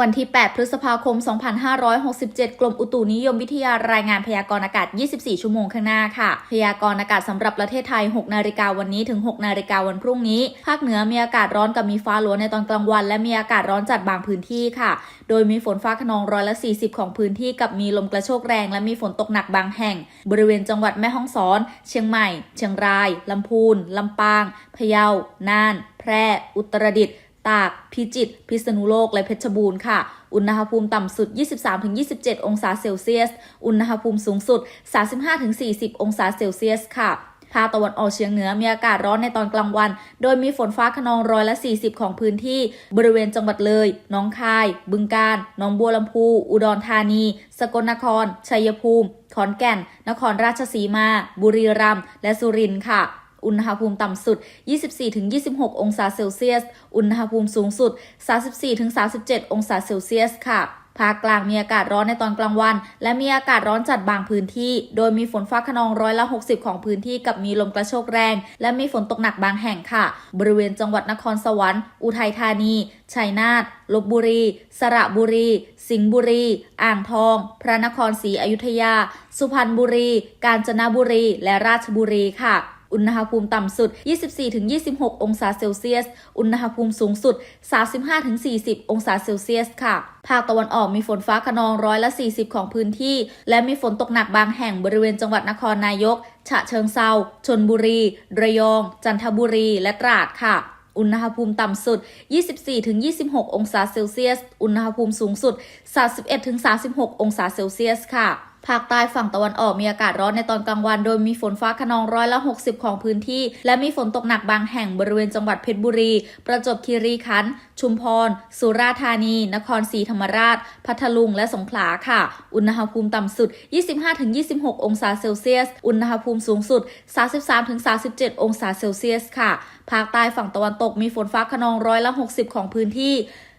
วันที่ 8 พฤษภาคม 2567 กรมอุตุนิยมวิทยารายงานพยากรณ์อากาศ 24 ชั่วโมงข้างหน้าค่ะ พยากรณ์อากาศสำหรับประเทศไทย 6 นาฬิกาวันนี้ถึง 6 นาฬิกาวันพรุ่งนี้ ภาคเหนือมีอากาศร้อนกับมีฟ้าหลวในตอนกลางวัน และมีอากาศร้อนจัดบางพื้นที่ค่ะ โดยมีฝนฟ้าขนองร้อยละ 40 ของพื้นที่กับมีลมกระโชกแรง และมีฝนตกหนักบางแห่ง บริเวณจังหวัดแม่ฮ่องสอน เชียงใหม่ เชียงรายลำพูนลำปาง พะเยา น่าน แพร่ อุตรดิตถ์ ตาก พิจิตร พิษณุโลก และเพชรบูรณ์ค่ะ อุณหภูมิต่ำสุด 23-27 องศาเซลเซียส อุณหภูมิสูงสุด 35-40 องศาเซลเซียสค่ะภาคตะวันออกเฉียงเหนือมีอากาศร้อนในตอนกลางวัน โดยมีฝนฟ้าขนองร้อยละ 40 ของพื้นที่ บริเวณจังหวัดเลย น้องคาย บึงกาฬหนองบัวลำพู อุดรธานี สกลนคร ชัยภูมิ ขอนแก่น นครราชสีมา บุรีรัมย์ และสุรินทร์ค่ะ อุณหภูมิต่ำสุด 24-26 องศาเซลเซียส อุณหภูมิสูงสุด 34-37 องศาเซลเซียสค่ะภาคกลางมีอากาศร้อนในตอนกลางวัน และมีอากาศร้อนจัดบางพื้นที่ โดยมีฝนฟ้าขนองร้อยละ 60 ของพื้นที่กับมีลมกระโชกแรง และมีฝนตกหนักบางแห่งค่ะ บริเวณจังหวัดนครสวรรค์ อุทัยธานี ชัยนาท ลบบุรี สระบุรี สิงห์บุรี อ่างทอง พระนครศรีอยุธยา สุพรรณบุรี กาญจนบุรี และราชบุรีค่ะ อุณหภูมิต่ำสุด 24-26 องศาเซลเซียส อุณหภูมิสูงสุด 35-40 องศาเซลเซียสค่ะภาคตะวันออกมีฝนฟ้าขนองร้อยละ 40 ของพื้นที่ และมีฝนตกหนักบางแห่งบริเวณจังหวัดนครนายก ฉะเชิงเซาชนบุรี ระยอง จันทบุรี และตราดค่ะอุณหภูมิต่ำสุด 24-26 องศาเซลเซียส อุณหภูมิสูงสุด 31-36 องศาเซลเซียสค่ะ ภาคใต้ฝั่งตะวันออกมีอากาศร้อนในตอนกลางวัน โดยมีฝนฟ้าขนองร้อยละ 60 ของพื้นที่ และมีฝนตกหนักบางแห่งบริเวณจังหวัดเพชรบุรี ประจวบคีรีขันธ์ชุมพร สุราษฎร์ธานี นครศรีธรรมราช พัทลุง และสงขลาค่ะ อุณหภูมิต่ำสุด 25-26 องศาเซลเซียส อุณหภูมิสูงสุด 33-37 องศาเซลเซียสค่ะ ภาคใต้ฝั่งตะวันตกมีฝนฟ้าขนองร้อยละ 60 ของพื้นที่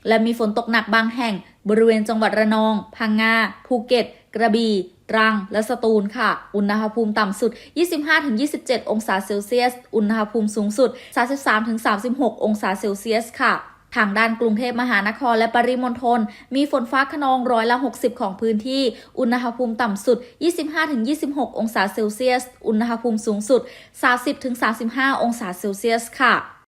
และมีฝนตกหนักบางแห่ง บริเวณจังหวัดระนอง พังงา ภูเก็ต กระบี่ ตรัง และสตูลค่ะ อุณหภูมิต่ำสุด 25-27 องศาเซลเซียส อุณหภูมิสูงสุด 33-36 องศาเซลเซียสค่ะทางด้านกรุงเทพมหานครและปริมณฑลมีฝนฟ้าขนองร้อยละ 60 ของพื้นที่ อุณหภูมิต่ำสุด 25-26 องศาเซลเซียส อุณหภูมิสูงสุด 30-35 องศาเซลเซียสค่ะ